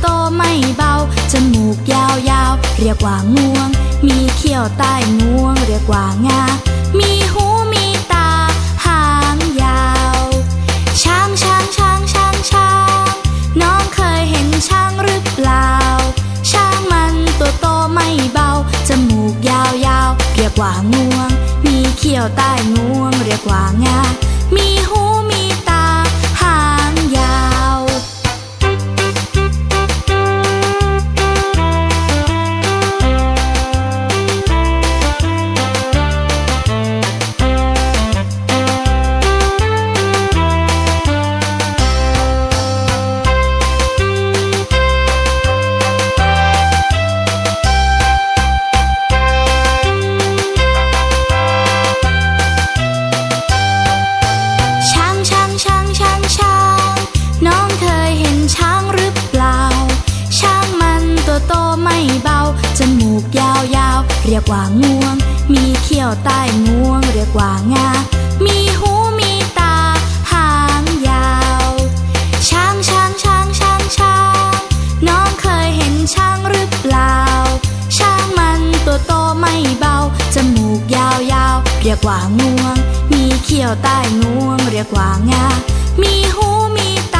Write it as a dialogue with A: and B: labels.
A: โตไม่เบา จมูกยาวยาวเรียกว่างวง มีเขี้ยวใต้งวง เรียกว่างา มีหูมีตา หางยาว ช้างช้างช้างช้างช้าง น้องเคยเห็นช้างหรือเปล่า ช้างมันตัวโตไม่เบา จมูกยาวยาวเรียกว่างวง มีเขี้ยวใต้งวง เรียกว่างา มีหู ยกว่างวง มีเขี้ยวใต้งวง เรียกว่างา มีหูมีตา หางยาว ช้างช้างช้างช้างช้าง น้องเคยเห็นช้างหรือเปล่า ช้างมันตัวโตไม่เบา จมูกยาวยาวเรียกว่างวง มีเขี้ยวใต้งวง เรียกว่างา มีหูมีตา